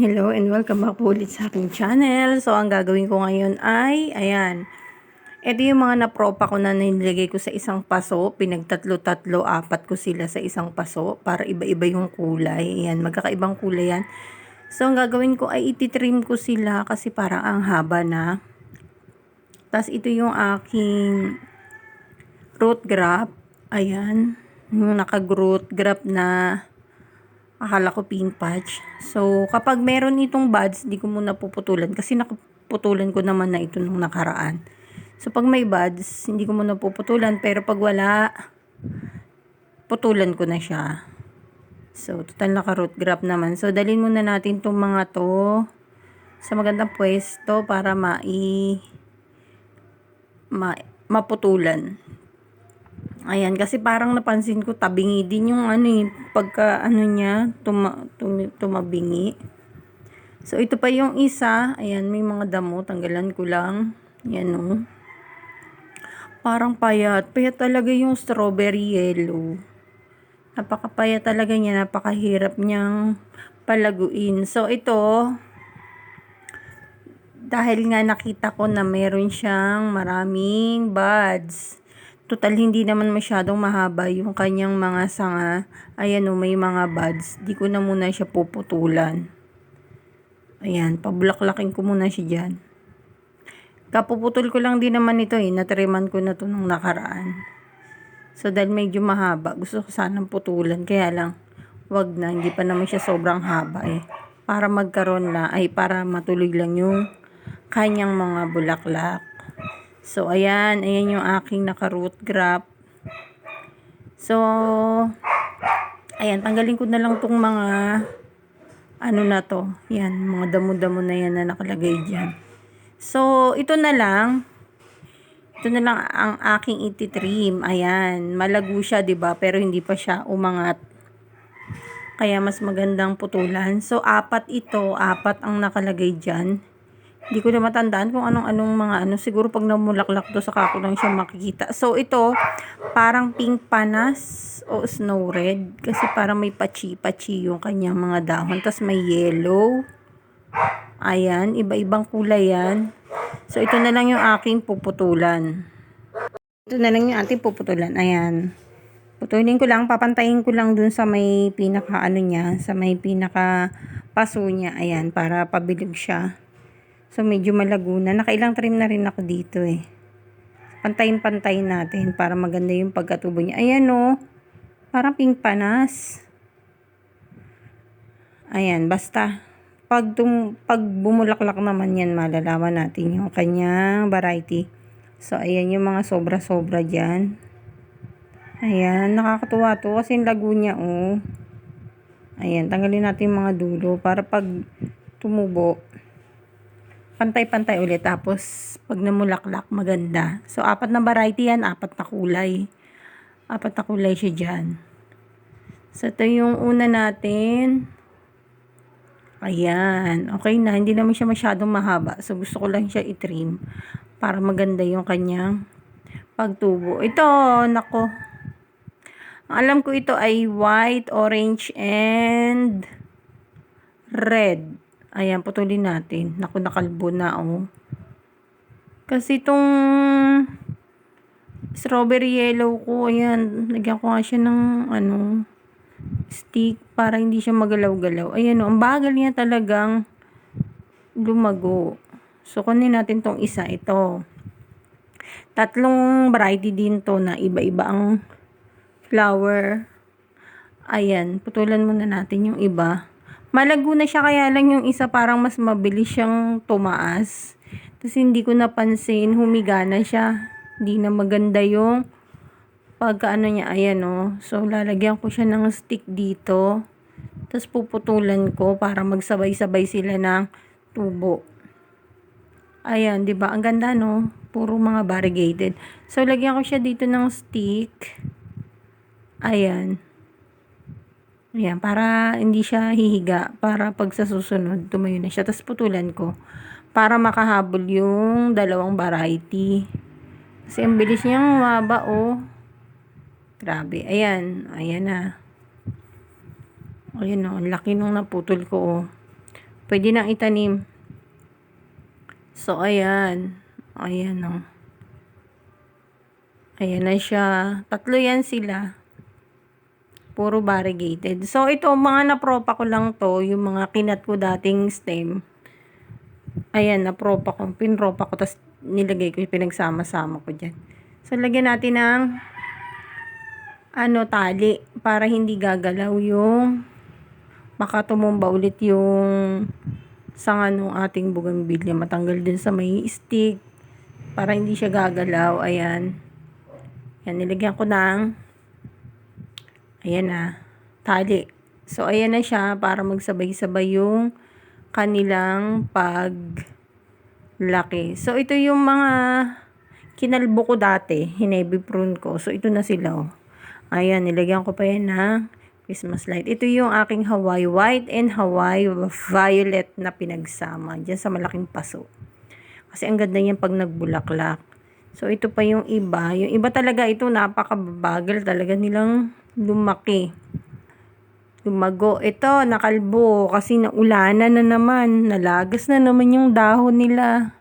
Hello and welcome back po ulit sa aking channel. So, ang gagawin ko ngayon ay, ayan, ito yung mga napropa ko na nilagay ko sa isang paso. Pinagtatlo-tatlo, apat ko sila sa isang paso para iba-iba yung kulay. Ayan, magkakaibang kulay yan. So, ang gagawin ko ay ititrim ko sila kasi parang ang haba na. Tapos, ito yung aking root graft. Ayan, yung naka-root graft na Akala ko pink patch. So, kapag meron itong buds, di ko muna puputulan kasi naputulan ko naman na ito nung nakaraan. So, pag may buds, hindi ko muna puputulan. Pero pag wala, putulan ko na siya. So, total naka-root graft naman. So, dalhin muna natin itong mga to sa magandang pwesto para mai ma, maputulan. Ayan, kasi parang napansin ko tabingi din yung ano eh, pagka ano niya, tuma, tum, tumabingi. So, ito pa yung isa. Ayan, may mga damo. Tanggalan ko lang. Yan o. Oh. Parang payat. Payat talaga yung strawberry yellow. Napakapayat talaga niya. Napakahirap niyang palaguin. So, ito, dahil nga nakita ko na meron siyang maraming buds Total, hindi naman masyadong mahaba yung kanyang mga sanga. Ayan o, may mga buds. Di ko na muna siya puputulan. Ayan, pabulaklakin ko muna siya dyan. Kapuputol ko lang din naman ito eh. Natriman ko na to nung nakaraan. So, dahil medyo mahaba, gusto ko sanang putulan. Kaya lang, wag na. Hindi pa naman siya sobrang haba eh. Para magkaroon na, ay para matuloy lang yung kanyang mga bulaklak. So, ayan. Ayan yung aking naka-root graft. So, ayan. Tanggalin ko na lang tong mga ano na to. Yan. Mga damo-damo na yan na nakalagay dyan. So, ito na lang. Ito na lang ang aking ititrim. Ayan. Malago siya, ba diba? Pero hindi pa siya umangat. Kaya mas magandang putulan. So, apat ito. Apat ang nakalagay dyan. Hindi ko na matandaan kung anong-anong mga ano. Siguro pag namulaklak to, saka ko lang siya makikita. So, ito, parang pink panas o snow red. Kasi parang may pachi-pachi yung kanyang mga dahon. Tapos may yellow. Ayan, iba-ibang kulay yan. So, ito na lang yung aking puputulan. Ito na lang yung ating puputulan. Ayan. Putulin ko lang, papantayin ko lang dun sa may pinaka ano niya, sa may pinaka paso niya. Ayan, para pabilig siya. So, medyo malago na. Nakailang trim na rin ako dito eh. Pantayin-pantayin natin para maganda yung pagkatubo niya. Ayan o. Oh, parang pink panas. Ayan, basta. Pag, tum, pag bumulaklak naman yan, malalaman natin yung kanyang variety. So, ayan yung mga sobra-sobra dyan. Ayan, nakakatuwa to kasi lago niya oh. Ayan, tanggalin natin yung mga dulo para pag tumubo, pantay-pantay ulit. Tapos, pag namulaklak, maganda. So, apat na variety yan, apat na kulay. Apat na kulay siya dyan. So, ito yung una natin. Ayan. Okay na. Hindi naman siya masyadong mahaba. So, gusto ko lang siya itrim para maganda yung kanyang pagtubo. Ito, nako. Alam ko ito ay white, orange, and red. Ayan, putulin natin. Naku, nakalbo na, oh. Kasi itong strawberry yellow ko, ayan, lagyan ko nga siya ng, ano, stick para hindi siya magalaw-galaw. Ayan, oh, ang bagal niya talagang lumago. So, kunin natin tong isa, ito. Tatlong variety din to na iba-iba ang flower. Ayan, putulan muna natin yung iba. Malago na siya kaya lang yung isa parang mas mabilis siyang tumaas. Tapos hindi ko napansin, humiga na siya. Hindi na maganda yung pagkaano niya. Ayan o. Oh. So lalagyan ko siya ng stick dito. Tapos puputulan ko para magsabay-sabay sila ng tubo. Ayan, 'di ba? Ang ganda no. Puro mga variegated. So lagyan ko siya dito ng stick. Ayan. Ayan, para hindi siya hihiga. Para pag sa susunod, tumayo na siya. Tapos putulan ko. Para makahabol yung dalawang variety. Kasi ang bilis niyang maba, oh. Grabe. Ayan. Ayan na. Ayun o, ang laki nung naputol ko o. Pwede nang itanim. So, ayan. Ayan o. Ayan na siya. Tatlo yan sila. Puro variegated. So, ito, mga napropa ko lang to. Yung mga kinat ko dating stem. Ayan, napropa ko. Pinropa ko. Tapos, nilagay ko. Pinagsama-sama ko dyan. So, lagyan natin ng ano, tali. Para hindi gagalaw yung makatumumba ulit yung sanga ng ating bugambilya. Matanggal din sa may stick. Para hindi siya gagalaw. Ayan. Yan, nilagyan ko ng ayan na, tali. So, ayan na siya para magsabay-sabay yung kanilang paglaki. So, ito yung mga kinalbo ko dati, hinebi prune ko. So, ito na sila, oh. Ayan, nilagyan ko pa yan ng Christmas light. Ito yung aking Hawaii white and Hawaii violet na pinagsama dyan sa malaking paso. Kasi ang ganda niyan pag nagbulaklak. So, ito pa yung iba. Yung iba talaga ito, napakabagal talaga nilang lumaki. Lumago. Ito, nakalbo. Kasi naulanan na naman. Nalagas na naman yung dahon nila.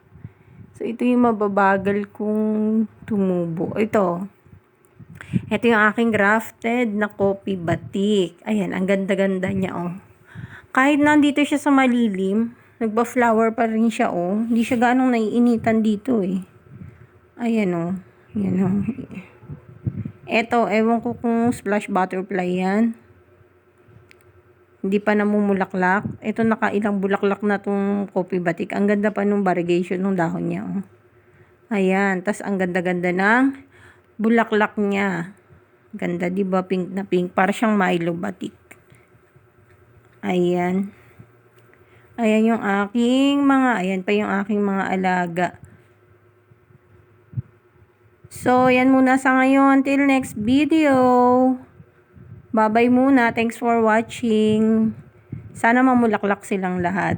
So, ito yung mababagal kong tumubo. Ito. Ito yung aking grafted na coffee batik. Ayan, ang ganda-ganda niya, oh. Kahit nandito siya sa malilim, nagba-flower pa rin siya, oh. Hindi siya ganong naiinitan dito, eh. Ayan o. Yan o. Eto, ewan ko kung splash butterfly yan. Hindi pa namumulaklak. Ito nakailang bulaklak na tong coffee batik. Ang ganda pa nung variegation ng dahon niya. Oh. Ayan. Tapos ang ganda-ganda ng bulaklak niya. Ganda, di ba? Pink na pink. Para siyang Milo batik. Ayan. Ayan yung aking mga, ayan pa yung aking mga alaga. So, yan muna sa ngayon. Till next video. Bye-bye muna. Thanks for watching. Sana mamulaklak silang lahat.